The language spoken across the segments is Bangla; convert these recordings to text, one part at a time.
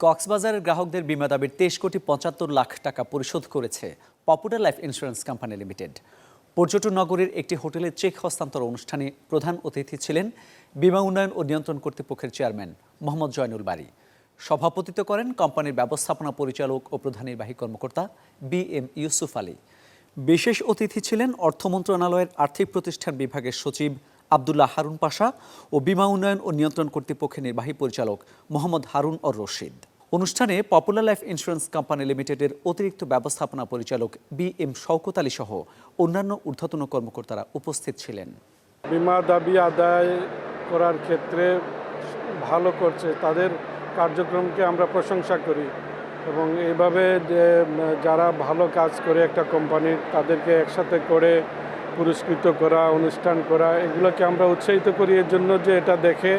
কক্সবাজারের গ্রাহকদের বিমা দাবির তেইশ কোটি পঁচাত্তর লাখ টাকা পরিশোধ করেছে popular life insurance company limited. পর্যটন নগরীর একটি হোটেলে চেক হস্তান্তর অনুষ্ঠানে প্রধান অতিথি ছিলেন বিমা উন্নয়ন ও নিয়ন্ত্রণ কর্তৃপক্ষের চেয়ারম্যান মোহাম্মদ জয়নুল বারী। সভাপতিত্ব করেন কোম্পানির ব্যবস্থাপনা পরিচালক ও প্রধান নির্বাহী কর্মকর্তা বি এম ইউসুফ আলী। বিশেষ অতিথি ছিলেন অর্থ মন্ত্রণালয়ের আর্থিক প্রতিষ্ঠান বিভাগের সচিব আবদুল্লাহ হারুন পাশা ও বিমা উন্নয়ন ও নিয়ন্ত্রণ কর্তৃপক্ষের নির্বাহী পরিচালক মোহাম্মদ হারুন অর রশিদ। অনুষ্ঠানে পপুলার লাইফ ইন্স্যুরেন্স কোম্পানি লিমিটেডের অতিরিক্ত ব্যবস্থাপনা পরিচালক বি এম শওকত আলী সহ অন্যান্য ঊর্ধ্বতন কর্মকর্তারা উপস্থিত ছিলেন। বিমা দাবি আদায় করার ক্ষেত্রে ভালো করছে, তাদের কার্যক্রমকে আমরা প্রশংসা করি এবং এইভাবে যারা ভালো কাজ করে একটা কোম্পানির তাদেরকে একসাথে করে পুরস্কৃত করা, অনুষ্ঠান করা, এগুলোকে আমরা উৎসাহিত করি এর জন্য যে এটা দেখে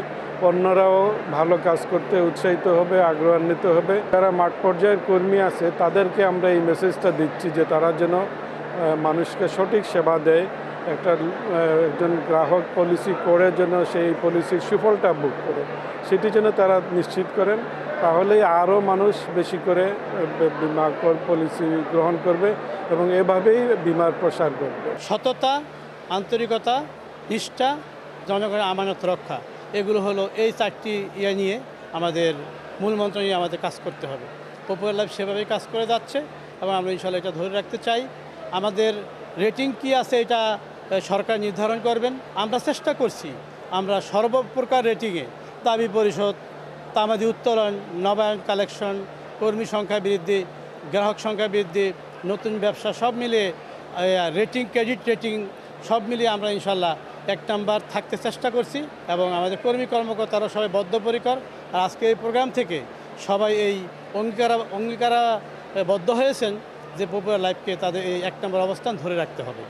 অন্যরাও ভালো কাজ করতে উৎসাহিত হবে, আগ্রহান্বিত হবে। যারা মাঠ পর্যায়ের কর্মী আছে, তাদেরকে আমরা এই মেসেজটা দিচ্ছি যে তারা যেন মানুষকে সঠিক সেবা দেয়। একটা একজন গ্রাহক পলিসি করে যেন সেই পলিসির সুফলটা বুক করে। সেটি যেন তারা নিশ্চিত করেন, তাহলেই আরও মানুষ বেশি করে বিমা পলিসি গ্রহণ করবে এবং এভাবেই বিমার প্রসার করবে সততা, আন্তরিকতা, নিষ্ঠা, জনগণের আমানত রক্ষা, এগুলো হলো এই চারটি ইয়ে নিয়ে আমাদের মূল মন্ত্র নিয়ে আমাদের কাজ করতে হবে। পপুলার লাইফ সেভাবেই কাজ করে যাচ্ছে এবং আমরা ইনশাল্লাহ এটা ধরে রাখতে চাই। আমাদের রেটিং কি আছে এটা সরকার নির্ধারণ করবেন। আমরা চেষ্টা করছি। আমরা সর্বপ্রকার রেটিংয়ে দাবি পরিশোধ, তামাদি উত্তোলন, নবায়ন কালেকশন কর্মী সংখ্যা বৃদ্ধি, গ্রাহক সংখ্যা বৃদ্ধি, নতুন ব্যবসা সব মিলিয়ে রেটিং ক্রেডিট রেটিং সব মিলিয়ে আমরা ইনশাল্লাহ এক নাম্বার থাকতে চেষ্টা করছি এবং আমাদের কর্মী কর্মকর্তারা সবাই বদ্ধপরিকর। আর আজকে এই প্রোগ্রাম থেকে সবাই এই অঙ্গীকারা, অঙ্গীকারাবদ্ধ হয়েছেন যে পপুলার লাইফকে তাদের এই এক নম্বর অবস্থান ধরে রাখতে হবে।